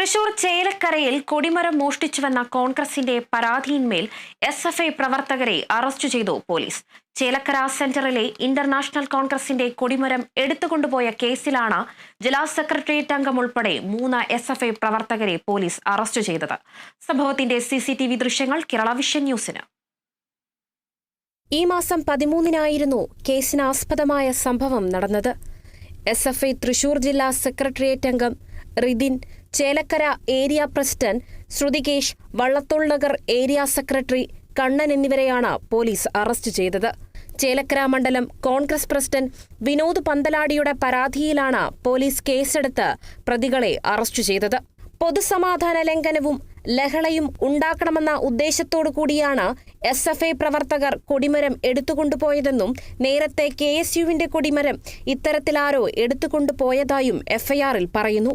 തൃശൂർ ചേലക്കരയിൽ കൊടിമരം മോഷ്ടിച്ചുവെന്ന കോൺഗ്രസിന്റെ പരാതിയിന്മേൽ എസ് എഫ് ഐ പ്രവർത്തകരെ അറസ്റ്റ് ചെയ്തു പോലീസ്. ചേലക്കര സെന്ററിലെ ഇന്റർനാഷണൽ കോൺഗ്രസിന്റെ കൊടിമരം എടുത്തുകൊണ്ടുപോയ കേസിലാണ് ജില്ലാ സെക്രട്ടേറിയറ്റ് അംഗം ഉൾപ്പെടെ മൂന്ന് എസ് എഫ് ഐ പ്രവർത്തകരെ പോലീസ് അറസ്റ്റ് ചെയ്തത്. സംഭവത്തിന്റെ സി സി ടി വി ദൃശ്യങ്ങൾ കേരള വിഷൻ ന്യൂസിന്. ഈ മാസം പതിമൂന്നിനായിരുന്നു കേസിനാസ്പദമായ സംഭവം നടന്നത്. എസ് എഫ് ഐ തൃശൂർ ജില്ലാ സെക്രട്ടേറിയറ്റ് അംഗം Ridhin Chelakkara area president Shruthikesh Vallathol Nagar area secretary Kannan എന്നിവരെയാണ് പോലീസ് അറസ്റ്റ് ചെയ്തത്. ചേലക്കര മണ്ഡലം കോൺഗ്രസ് പ്രസിഡന്റ് വിനോദ് പന്തലാടിയുടെ പരാതിയിലാണ് പോലീസ് കേസെടുത്ത് പ്രതികളെ അറസ്റ്റ് ചെയ്തത്. പൊതുസമാധാന ലംഘനവും ലഹളയും ഉണ്ടാക്കണമെന്ന ഉദ്ദേശത്തോടു കൂടിയാണ് എസ് എഫ് ഐ പ്രവർത്തകർ കൊടിമരം എടുത്തുകൊണ്ടുപോയതെന്നും നേരത്തെ കെ എസ് യുവിന്റെ കൊടിമരം ഇത്തരത്തിലാരോ എടുത്തുകൊണ്ടുപോയതായും എഫ്ഐആറിൽ പറയുന്നു.